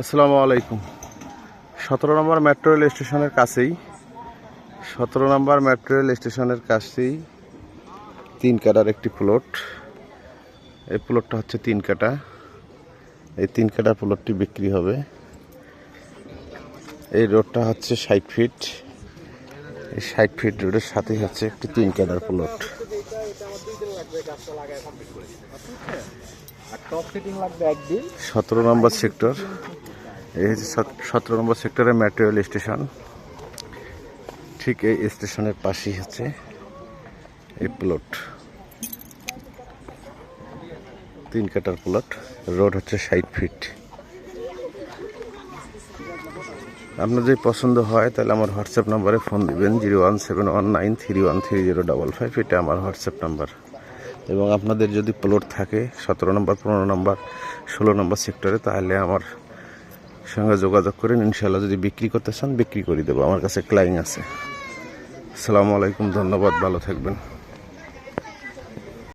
আসসালামু আলাইকুম। সতেরো নম্বর মেট্রো রেল স্টেশনের কাছেই সতেরো নম্বর মেট্রো রেল স্টেশনের কাছেই তিন কাটার একটি প্লট। এই প্লটটা হচ্ছে তিন কাটা। এই তিন কাটা প্লটটি বিক্রি হবে। এই রোডটা হচ্ছে ষাট ফিট। এই ষাট ফিট রোডের সাথেই হচ্ছে একটি তিন কাটার প্লট। সতেরো নম্বর সেক্টর। এই হচ্ছে সতেরো নম্বর সেক্টরের মেট্রো রেল স্টেশন ঠিক এই স্টেশনের পাশেই হচ্ছে এই প্লট তিন কাটার প্লট রোড হচ্ছে ষাট ফিট আপনার যদি পছন্দ হয়, তাহলে আমার হোয়াটসঅ্যাপ নাম্বারে ফোন দিবেন, zero one seven one nine three one three zero double five, এটা আমার হোয়াটসঅ্যাপ নাম্বার। এবং আপনাদের যদি প্লট থাকে, সতেরো নম্বর, পনেরো নম্বর, ষোলো নম্বর সেক্টরে, তাহলে আমার সঙ্গে যোগাযোগ করেন ইনশাল্লাহ যদি বিক্রি করতে চান, বিক্রি করে দেবো। আমার কাছে ক্লাইং আছে। আসসালামু আলাইকুম, ধন্যবাদ, ভালো থাকবেন।